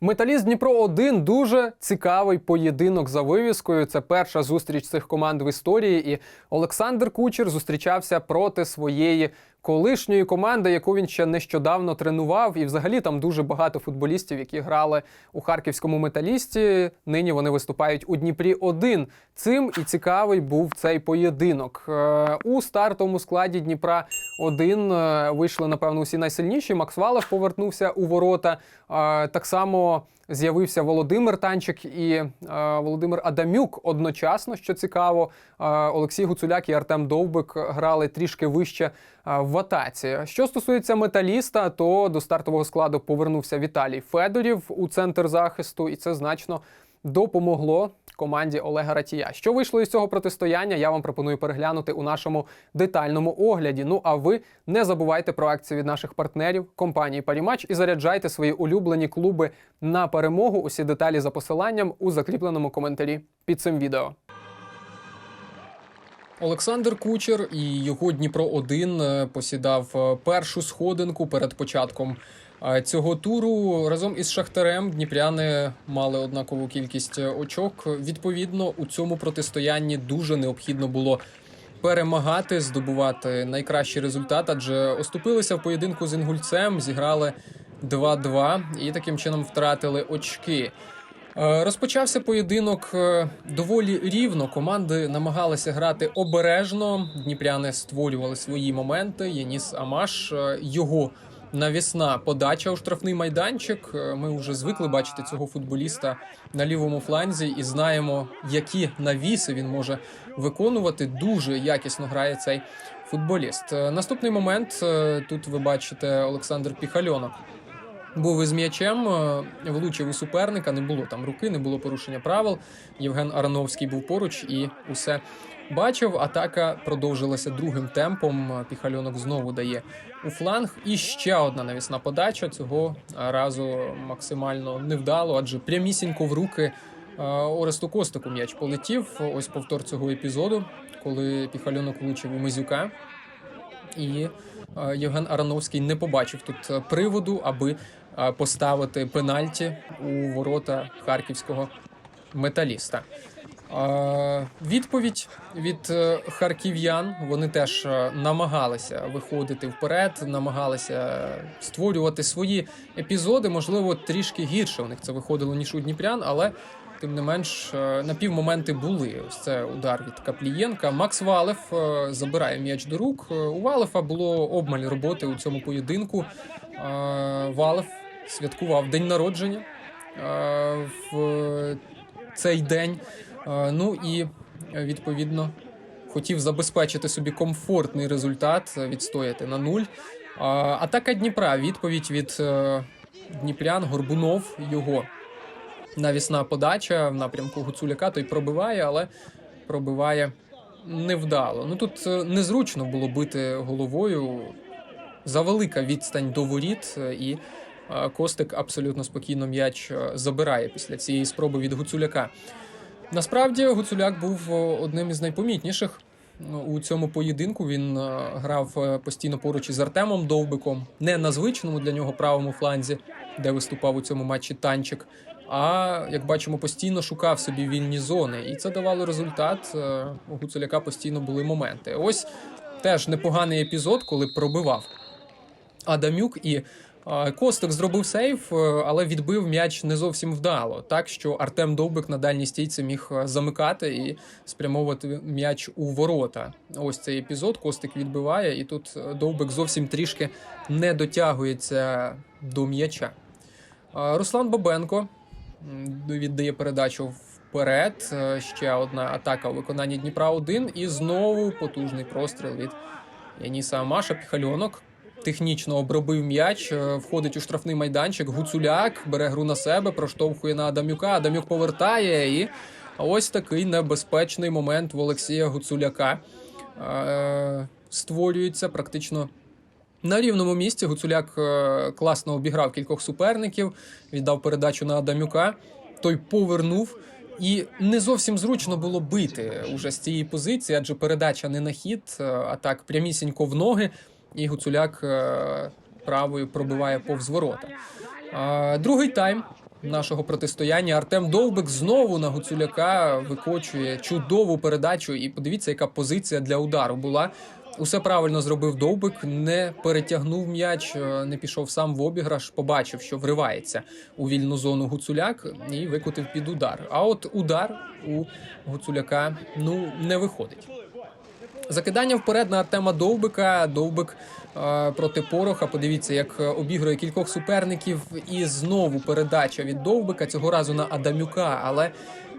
Металіст Дніпро 1 дуже цікавий поєдинок за вивіскою. Це перша зустріч цих команд в історії. І Олександр Кучер зустрічався проти своєї колишньої команди, яку він ще нещодавно тренував. І взагалі там дуже багато футболістів, які грали у харківському металісті. Нині вони виступають у Дніпрі 1 Цим і цікавий був цей поєдинок. Е, У стартовому складі Дніпра 1 е, вийшли, напевно, усі найсильніші. Макс повернувся у ворота. Е, Так само з'явився Володимир Танчик і е, Володимир Адамюк одночасно, що цікаво. Е, Олексій Гуцуляк і Артем Довбик грали трішки вище е, в атаці. Що стосується металіста, то до стартового складу повернувся Віталій Федорів у центр захисту, і це значно допомогло команді Олега Ратія. Що вийшло із цього протистояння, я вам пропоную переглянути у нашому детальному огляді. Ну а ви не забувайте про акції від наших партнерів компанії Парімач і заряджайте свої улюблені клуби на перемогу. Усі деталі за посиланням у закріпленому коментарі під цим відео. Олександр Кучер і його Дніпро 1 посідав е, першу сходинку перед початком е, цього туру. Разом із Шахтарем Дніпряни мали однакову кількість е, очок. Відповідно, у цьому протистоянні дуже необхідно було перемагати, здобувати найкращий результат, адже оступилися в поєдинку з інгульцем, зіграли 2-2 і таким чином втратили очки. Е, Розпочався поєдинок е, доволі рівно. Команди намагалися грати обережно. Дніпряни створювали свої моменти. Яніс Амаш, е, його навісна подача у штрафний майданчик. Ми вже звикли бачити цього футболіста на лівому фланзі і знаємо, які навіси він може виконувати. Дуже якісно грає цей футболіст. Наступний момент тут ви бачите Олександр Піхальонок був із м'ячем, е, влучив у суперника, не було там руки, не було порушення правил. Євген Арановський був поруч і усе бачив. Атака продовжилася другим темпом. Піхальонок знову дає у фланг. І ще одна навісна подача. Цього разу максимально невдало, адже прямісінько в руки е, Оресту Костику м'яч полетів. Ось повтор цього епізоду, коли Піхальонок влучив у Мизюка. І е, Євген Арановський не побачив тут е, приводу, аби е, поставити пенальті у ворота харківського металіста. Відповідь від е, харків'ян вони теж намагалися виходити вперед, намагалися створювати свої епізоди. Можливо, трішки гірше у них це виходило ніж у Дніпрян, але тим не менш е, напівмоменти були. Ось це удар від Каплієнка. Макс Валев е, забирає м'яч до рук. Е, У Валефа було обмаль роботи у цьому поєдинку. Валев святкував день народження в цей день. Ну і відповідно хотів забезпечити собі комфортний результат, відстояти на нуль. Атака Дніпра. Відповідь від Дніпрян Горбунов його навісна подача в напрямку Гуцуляка. Той пробиває, але пробиває невдало. Ну тут е, незручно було бити головою. Завелика відстань до воріт, е, і е, Костик абсолютно спокійно м'яч забирає після цієї спроби від Гуцуляка. Насправді Гуцуляк був одним із найпомітніших ну, у цьому поєдинку. Він грав постійно поруч із Артемом Довбиком, не на звичному для нього правому фланзі, де виступав у цьому матчі танчик. А як бачимо, постійно шукав собі вільні зони, і це давало результат. Е, У Гуцуляка постійно були моменти. Ось теж непоганий епізод, коли пробивав Адамюк і е, Костик зробив сейф, е, але відбив м'яч не зовсім вдало. Так що Артем Довбик на дальній стійці міг замикати і спрямовувати м'яч у ворота. Ось цей епізод. Костик відбиває, і тут Довбик зовсім трішки не дотягується до м'яча. Руслан Бабенко віддає передачу вперед. Е, Ще одна атака у виконанні Дніпра 1 і знову потужний простріл від Яніса Амаша. Піхальонок технічно обробив м'яч, е, входить у штрафний майданчик. Гуцуляк бере гру на себе, проштовхує на Адамюка. Адамюк повертає і ось такий небезпечний момент в Олексія Гуцуляка. Е, Створюється практично на рівному місці. Гуцуляк е, класно обіграв кількох суперників, віддав передачу на Адамюка. Той повернув. І не зовсім зручно було бити уже з цієї позиції, адже передача не на хід, е, а так прямісінько в ноги, і Гуцуляк е, правою пробиває повз ворота. Другий тайм нашого протистояння. Артем Довбик знову на Гуцуляка викочує чудову передачу. І подивіться, яка позиція для удару була. Усе правильно зробив Довбик, не перетягнув м'яч, е, не пішов сам в обіграш, побачив, що вривається у вільну зону Гуцуляк і викотив під удар. А от удар у Гуцуляка ну не виходить. Закидання вперед на Артема Довбика. Довбик е, проти Пороха. Подивіться, як е, обігрує кількох суперників. І знову передача від Довбика цього разу на Адамюка. Але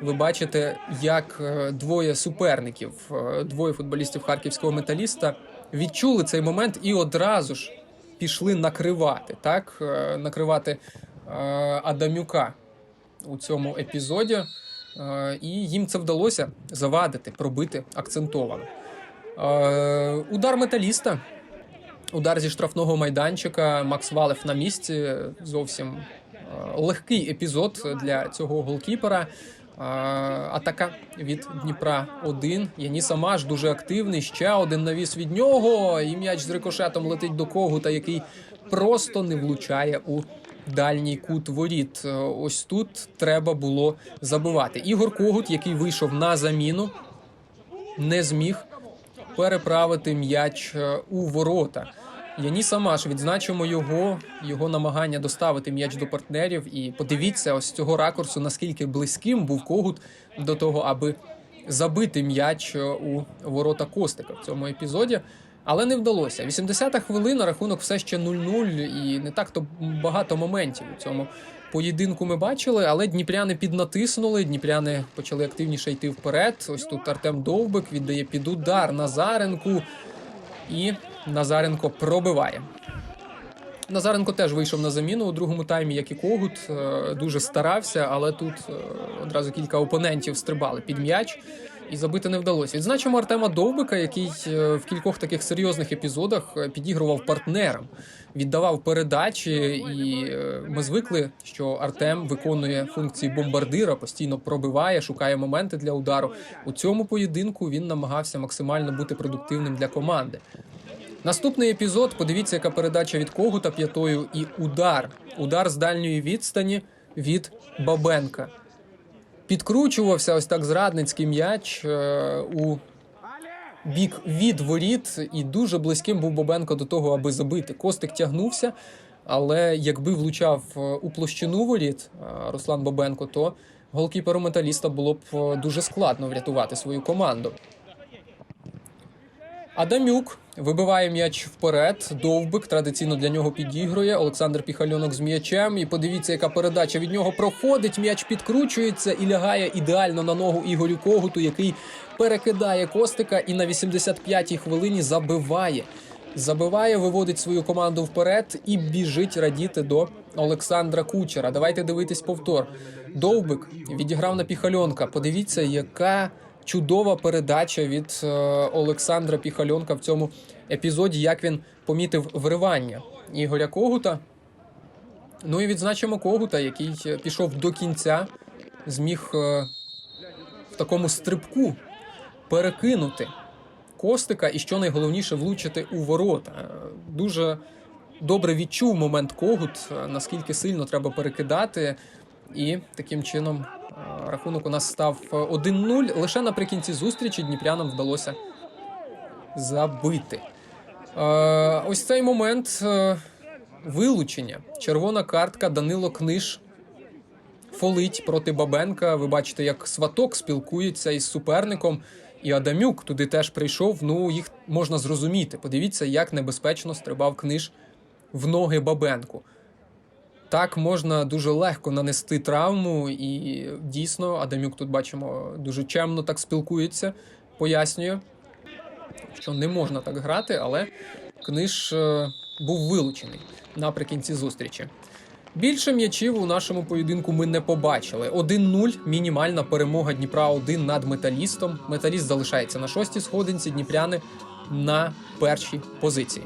ви бачите, як е, двоє суперників, е, двоє футболістів харківського металіста відчули цей момент і одразу ж пішли накривати, так Е, накривати Адамюка у цьому епізоді. І їм це вдалося завадити, пробити акцентовано. Удар металіста. Удар зі штрафного майданчика. Макс Валев на місці. Зовсім легкий епізод для цього голкіпера. Атака від Дніпра 1. Яніс Амаш дуже активний. Ще один навіс від нього. І м'яч з рикошетом летить до Когута, який просто не влучає у дальній кут воріт. Ось тут треба було забивати. Ігор Когут, який вийшов на заміну, не зміг переправити м'яч е, у ворота. Яніс Амаш, відзначимо його, його намагання доставити м'яч до партнерів. І подивіться, ось з цього ракурсу, наскільки близьким був Когут до того, аби забити м'яч у ворота Костика в цьому епізоді. Але не вдалося. 80-та хвилина, рахунок все ще 0-0, і не так то багато моментів у цьому поєдинку ми бачили, але дніпряни піднатиснули. Дніпряни почали активніше йти вперед. Ось тут Артем Довбик віддає під удар Назаренку. І Назаренко пробиває. Назаренко теж вийшов на заміну у другому таймі, як і Когут. Е, Дуже старався, але тут е, одразу кілька опонентів стрибали під м'яч. І забити не вдалося. Відзначимо Артема Довбика, який е, в кількох таких серйозних епізодах підігрував партнерам, віддавав передачі, і ми звикли, що Артем виконує функції бомбардира, постійно пробиває, шукає моменти для удару. У цьому поєдинку він намагався максимально бути продуктивним для команди. Наступний епізод. Подивіться, яка передача від Когута п'ятою і удар. Удар з дальньої відстані від Бабенка. Підкручувався ось так зрадницький м'яч е, у бік від воріт, і дуже близьким був Бабенко до того, аби забити. Костик тягнувся, але якби влучав е, у площину воріт е, Руслан Бабенко, то голкіперу металіста було б е, дуже складно врятувати свою команду. Адамюк вибиває м'яч вперед. Довбик традиційно для нього підігрує. Олександр Піхальонок з м'ячем. І подивіться, яка передача від нього проходить. М'яч підкручується і лягає ідеально на ногу Ігорю Когуту, який перекидає Костика і на 85-й хвилині забиває. Забиває, виводить свою команду вперед і біжить радіти до Олександра Кучера. Давайте дивитись повтор. Довбик відіграв на Піхальонка. Подивіться, яка чудова передача від е, Олександра Піхальонка в цьому епізоді, як він помітив вривання Ігоря Когута. Ну і відзначимо Когута, який е, пішов до кінця, зміг е, в такому стрибку перекинути Костика і, що найголовніше, влучити у ворота. Дуже добре відчув момент Когут, наскільки сильно треба перекидати. І таким чином рахунок у нас став е, 1-0. Лише наприкінці зустрічі дніпрянам вдалося забити. Е, Ось цей момент е, вилучення. Червона картка Данило Книж фолить проти Бабенка. Ви бачите, як сваток спілкується із суперником. І Адамюк туди теж прийшов. Ну, їх можна зрозуміти. Подивіться, як небезпечно стрибав книж в ноги Бабенку. Так можна дуже легко нанести травму, і дійсно Адамюк тут бачимо дуже чемно так спілкується, пояснює, що не можна так грати, але книж е, був вилучений наприкінці зустрічі. Більше м'ячів у нашому поєдинку ми не побачили. 1-0 мінімальна перемога Дніпра 1 над металістом. Металіст залишається на шостій сходинці, дніпряни на першій позиції.